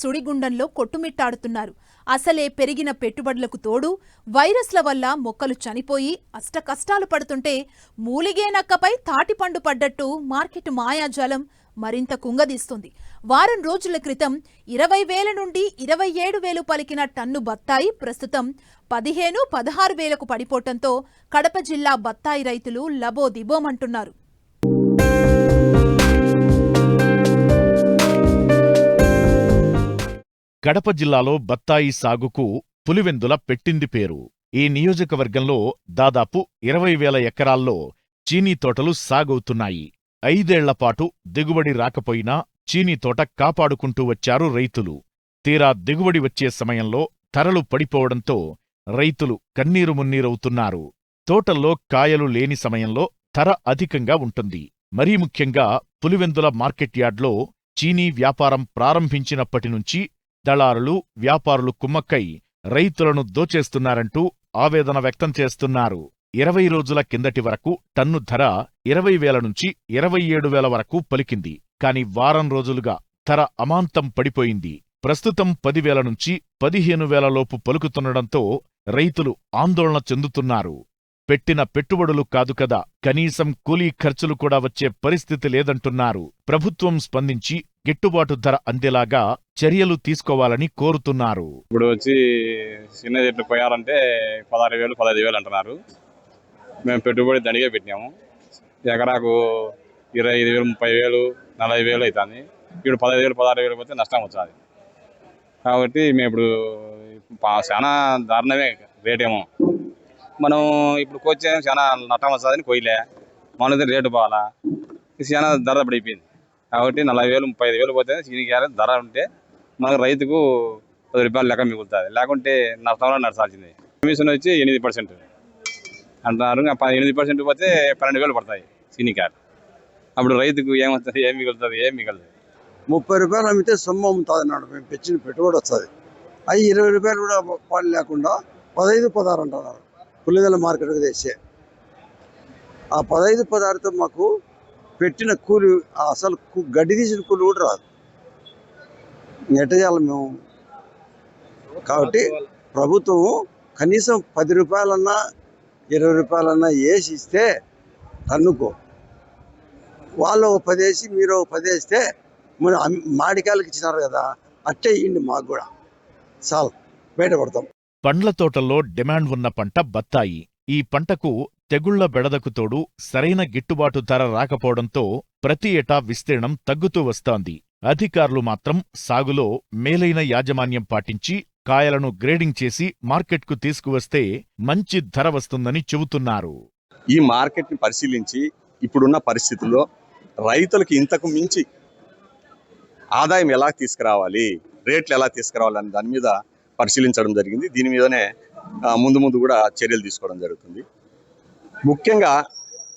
సుడిగుండంలో కొట్టుమిట్టాడుతున్నారు. అసలే పెరిగిన పెట్టుబడులకు తోడు వైరస్ల వల్ల మొక్కలు చనిపోయి అష్టకష్టాలు పడుతుంటే మూలిగే నక్కపై తాటిపండు పడ్డట్టు మార్కెట్ మాయాజాలం మరింత కుంగదీస్తుంది. వారం రోజుల క్రితం ఇరవై వేల నుండి ఇరవై ఏడు వేలు పలికిన టన్ను బత్తాయి ప్రస్తుతం పదిహేను పదహారు వేలకు పడిపోవటంతో కడప జిల్లా బత్తాయి రైతులు లబోదిబోమంటున్నారు. కడప జిల్లాలో బత్తాయి సాగుకు పులివెందుల పెట్టింది పేరు. ఈ నియోజకవర్గంలో దాదాపు ఇరవై వేల ఎకరాల్లో చీనీ తోటలు సాగవుతున్నాయి. ఐదేళ్ళపాటు దిగుబడి రాకపోయినా చీనీ తోట కాపాడుకుంటూ వచ్చారు రైతులు. తీరా దిగుబడి వచ్చే సమయంలో ధరలు పడిపోవడంతో రైతులు కన్నీరు మున్నీరవుతున్నారు. తోటల్లో కాయలు లేని సమయంలో ధర అధికంగా ఉంటుంది. మరీ ముఖ్యంగా పులివెందుల మార్కెట్ యార్డ్లో చీనీ వ్యాపారం ప్రారంభించినప్పటి నుంచి దళారులు వ్యాపారులు కుమ్మక్కై రైతులను దోచేస్తున్నారంటూ ఆవేదన వ్యక్తం చేస్తున్నారు. ఇరవై రోజుల కిందటి వరకు టన్ను ధర ఇరవై వేల నుంచి ఇరవై ఏడు వేల వరకు పలికింది. కాని వారం రోజులుగా ధర అమాంతం పడిపోయింది. ప్రస్తుతం పదివేల నుంచి పదిహేను వేలలోపు పలుకుతుండడంతో రైతులు ఆందోళన చెందుతున్నారు. పెట్టిన పెట్టుబడులు కాదు కదా కనీసం కూలీ ఖర్చులు కూడా వచ్చే పరిస్థితి లేదంటున్నారు. ప్రభుత్వం స్పందించి గిట్టుబాటు ధర అందేలాగా చర్యలు తీసుకోవాలని కోరుతున్నారు. ఇప్పుడు వచ్చి చిన్న చెట్లు పోయాలంటే పదహారు వేలు పదహైదు వేలు అంటున్నారు. మేము పెట్టుబడి దండిగా పెట్టినాము. ఎకరాకు ఇరవై ఐదు వేలు ముప్పై వేలు నలభై వేలు అవుతుంది. ఇప్పుడు పదహైదు వేలు పదహారు వేలు పోతే నష్టం వచ్చాది కాబట్టి మేము ఇప్పుడు చాలా దారుణమే రేట్ ఏమో. మనం ఇప్పుడు కోచ్ చాలా నష్టం వస్తుందని కోయలే మన రేటు పోవాలా? చాలా ధర పడిపోయింది. కాబట్టి నలభై వేలు ముప్పై ఐదు వేలు పోతే చీనికాయలు ధర ఉంటే మనకు రైతుకు పది రూపాయలు లెక్క మిగులుతుంది. లేకుంటే నష్టంలో నడచాల్సిందే. కమిషన్ వచ్చి ఎనిమిది పర్సెంట్ అంటున్నారు. ఎనిమిది పర్సెంట్ పోతే పన్నెండు వేలు పడతాయి చీనికాయలు అప్పుడు రైతుకు ఏమవుతుంది ఏం మిగులుతుంది ఏం మిగలదు. ముప్పై రూపాయలు అమ్మితే సొమ్ము అమ్ముతుంది అన్నాడు. మేము పెంచిన పెట్టుబడి వస్తుంది. అవి ఇరవై రూపాయలు కూడా పాలు లేకుండా పదహైదు పదహారు అంటున్నారు. పులిదల మార్కెట్కి తెచ్చే. ఆ పదహైదు పదహారుతో మాకు పెట్టిన కూలి అసలు గడ్డి తీసిన కూలి కూడా రాదు. ఎట్ట చేయాలి మేము? కాబట్టి ప్రభుత్వం కనీసం పది రూపాయలన్నా ఇరవై రూపాయలన్నా వేసి ఇస్తే టన్నుకో వాళ్ళు ఒక పది వేసి మీరు ఒక పది వేస్తే మన మాడికాయలకు ఇచ్చినారు కదా అట్టే ఇవ్వండి మాకు కూడా. చాలు బయటపడతాం పండ్ల తోటల్లో డిమాండ్ ఉన్న పంట బత్తాయి. ఈ పంటకు తెగుళ్ళ బెడదకు తోడు సరైన గిట్టుబాటు ధర రాకపోవడంతో ప్రతి ఏటా విస్తీర్ణం తగ్గుతూ వస్తోంది. అధికారులు మాత్రం సాగులో మేలైన యాజమాన్యం పాటించి కాయలను గ్రేడింగ్ చేసి మార్కెట్కు తీసుకువస్తే మంచి ధర వస్తుందని చెబుతున్నారు. ఈ మార్కెట్ని పరిశీలించి ఇప్పుడున్న పరిస్థితుల్లో రైతులకు ఇంతకు మించి ఆదాయం ఎలా తీసుకురావాలి రేట్లు ఎలా తీసుకురావాలి అనే దాని మీద పరిశీలించడం జరిగింది. దీని మీదనే ముందు ముందు కూడా చర్యలు తీసుకోవడం జరుగుతుంది. ముఖ్యంగా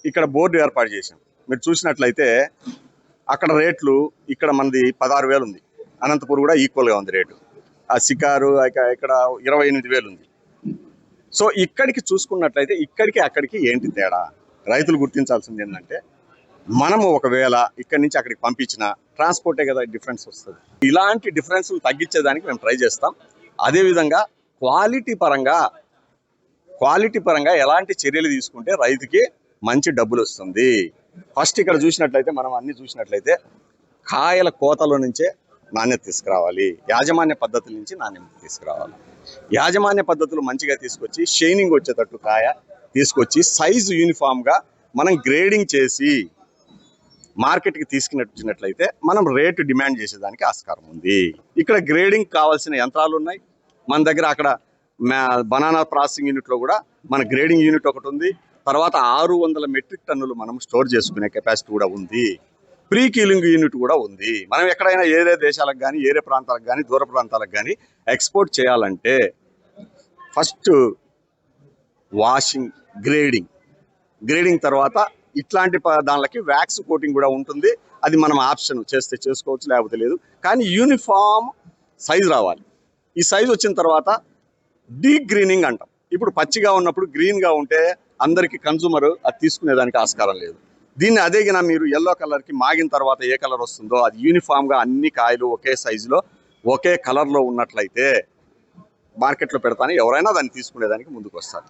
ఇక్కడ బోర్డు ఏర్పాటు చేశాం. మీరు చూసినట్లయితే అక్కడ రేట్లు ఇక్కడ మనది పదహారు వేలు ఉంది. అనంతపూర్ కూడా ఈక్వల్గా ఉంది రేటు. ఆ సికారు ఇక్కడ ఇరవై ఎనిమిది వేలు ఉంది. సో ఇక్కడికి చూసుకున్నట్లయితే ఇక్కడికి అక్కడికి ఏంటి తేడా? రైతులు గుర్తించాల్సింది ఏంటంటే మనము ఒకవేళ ఇక్కడి నుంచి అక్కడికి పంపించిన ట్రాన్స్పోర్టే కదా డిఫరెన్స్ వస్తుంది. ఇలాంటి డిఫరెన్స్లు తగ్గించేదానికి మేము ట్రై చేస్తాం. అదేవిధంగా క్వాలిటీ పరంగా క్వాలిటీ పరంగా ఎలాంటి చర్యలు తీసుకుంటే రైతుకి మంచి డబ్బులు వస్తుంది? ఫస్ట్ ఇక్కడ చూసినట్లయితే మనం అన్ని చూసినట్లయితే కాయల కోతలో నుంచే నాణ్యత తీసుకురావాలి. యాజమాన్య పద్ధతుల నుంచి నాణ్యత తీసుకురావాలి. యాజమాన్య పద్ధతులు మంచిగా తీసుకొచ్చి షైనింగ్ వచ్చేటట్టు కాయ తీసుకొచ్చి సైజు యూనిఫామ్గా మనం గ్రేడింగ్ చేసి మార్కెట్కి తీసుకున్నట్లయితే మనం రేటు డిమాండ్ చేసేదానికి ఆస్కారం ఉంది. ఇక్కడ గ్రేడింగ్ కావాల్సిన యంత్రాలు ఉన్నాయి. మన దగ్గర అక్కడ బనానా ప్రాసెసింగ్ యూనిట్లో కూడా మన గ్రేడింగ్ యూనిట్ ఒకటి ఉంది. తర్వాత ఆరు వందల మెట్రిక్ టన్నులు మనం స్టోర్ చేసుకునే కెపాసిటీ కూడా ఉంది. ప్రీ కీలింగ్ యూనిట్ కూడా ఉంది. మనం ఎక్కడైనా ఏరే దేశాలకు కానీ ఏరే ప్రాంతాలకు కానీ దూర ప్రాంతాలకు కానీ ఎక్స్పోర్ట్ చేయాలంటే ఫస్ట్ వాషింగ్ గ్రేడింగ్. గ్రేడింగ్ తర్వాత ఇట్లాంటి ప- దానిలకి వ్యాక్స్ కోటింగ్ కూడా ఉంటుంది. అది మనం ఆప్షన్ చేస్తే చేసుకోవచ్చు లేకపోతే లేదు. కానీ యూనిఫామ్ సైజ్ రావాలి. ఈ సైజ్ వచ్చిన తర్వాత డీ గ్రీనింగ్ అంటాం. ఇప్పుడు పచ్చిగా ఉన్నప్పుడు గ్రీన్గా ఉంటే అందరికి కన్సూమర్ అది తీసుకునేదానికి ఆస్కారం లేదు. దీన్ని అదేగిన మీరు ఎల్లో కలర్కి మాగిన తర్వాత ఏ కలర్ వస్తుందో అది యూనిఫామ్గా అన్ని కాయలు ఒకే సైజులో ఒకే కలర్లో ఉన్నట్లయితే మార్కెట్లో పెడతాను ఎవరైనా దాన్ని తీసుకునేదానికి ముందుకు వస్తారు